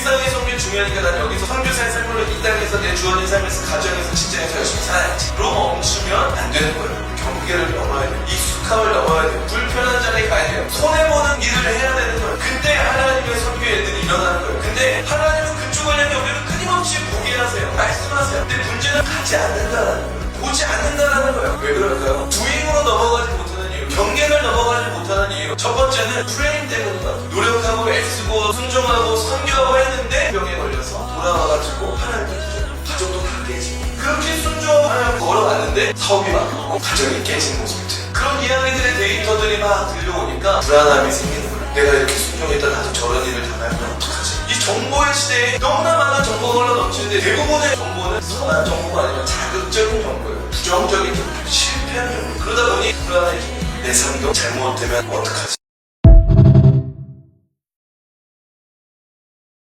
일상의 성교 중요하니까 난 여기서 선교사의 삶으로 이 땅에서 내 주어진 삶에서 가정에서 직장에서 열심히 살아야지. 그러고 멈추면 안 되는 거예요. 경계를 넘어야 돼요. 익숙함을 넘어야 돼요. 불편한 자리에 가야 돼요. 손해보는 일을 해야 되는 거예요. 그때 하나님의 선교 애들이 일어나는 거예요. 근데 하나님은 그쪽을 향해 우리를 끊임없이 보게 하세요. 말씀하세요. 근데 문제는 가지 않는다라는 거예요. 보지 않는다라는 거예요. 왜 그럴까요? 두잉으로 넘어가지 못하는 이유, 경계를 넘어가지 못하는 이유. 첫 번째는 프레임 때문인 것 같아요. 노력하 깨지고 그렇게 하나님을 걸어갔는데 사업이 막히고 가정이 깨진 모습이죠. 그런 이야기들의 데이터들이 막 들려오니까 불안함이 생기는 거예요. 내가 이렇게 순종했다 나도 저런 일을 당하면 어떡하지? 이 정보의 시대에 너무나 많은 정보가 흘러 넘치는데 대부분의 정보는 선한 정보가 아니라 자극적인 정보예요. 부정적인 정보, 실패한 정보. 그러다 보니 불안해지고 내 삶도 잘못되면 어떡하지?